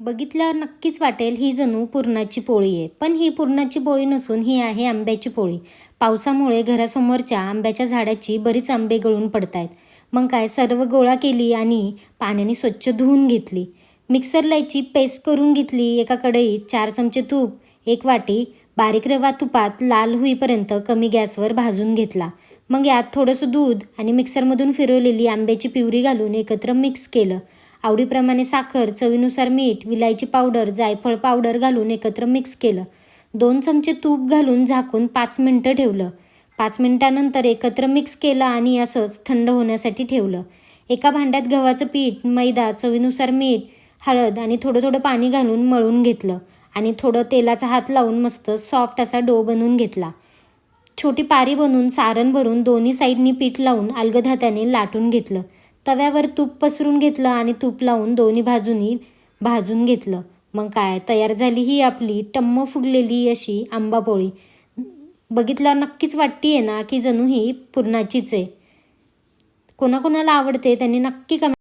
बघितल्यावर नक्कीच वाटेल ही जणू पुरणाची पोळी आहे. पण ही पुरणाची पोळी नसून ही आहे आंब्याची पोळी. पावसामुळे घरासमोरच्या आंब्याच्या झाडाची बरीच आंबे गळून पडत आहेत मग काय सर्व गोळा केली आणि पाण्याने स्वच्छ धुवून घेतली. मिक्सरला याची पेस्ट करून घेतली. एका कढईत चार चमचे तूप एक वाटी बारीक रवा तुपात लाल होईपर्यंत कमी गॅसवर भाजून घेतला. मग यात थोडंसं दूध आणि मिक्सरमधून फिरवलेली आंब्याची पिवरी घालून एकत्र मिक्स केलं. आवडीप्रमाणे साखर चवीनुसार मीठ विलायची पावडर जायफळ पावडर घालून एकत्र मिक्स केलं. दोन चमचे तूप घालून झाकून पाच मिनटं ठेवलं. पाच मिनटानंतर एकत्र मिक्स केलं आणि असंच थंड होण्यासाठी ठेवलं. एका भांड्यात गव्हाचं पीठ मैदा चवीनुसार मीठ हळद आणि थोडं थोडं पाणी घालून मळून घेतलं आणि थोडं तेलाचा हात लावून मस्त सॉफ्ट असा डो बनवून घेतला. छोटी पारी बनवून सारण भरून दोन्ही साईडनी पीठ लावून अलगद हाताने लाटून घेतलं. तव्यावर तूप पसरून घेतलं आणि तूप लावून दोन्ही बाजूनी भाजून घेतलं. मग काय तयार झाली ही आपली टम्म फुगलेली अशी आंबा पोळी. बघितल्यावर नक्कीच वाटते आहे ना की जणू ही पुरणाचीच आहे. कोणाकोणाला आवडते त्यांनी नक्की कमेंट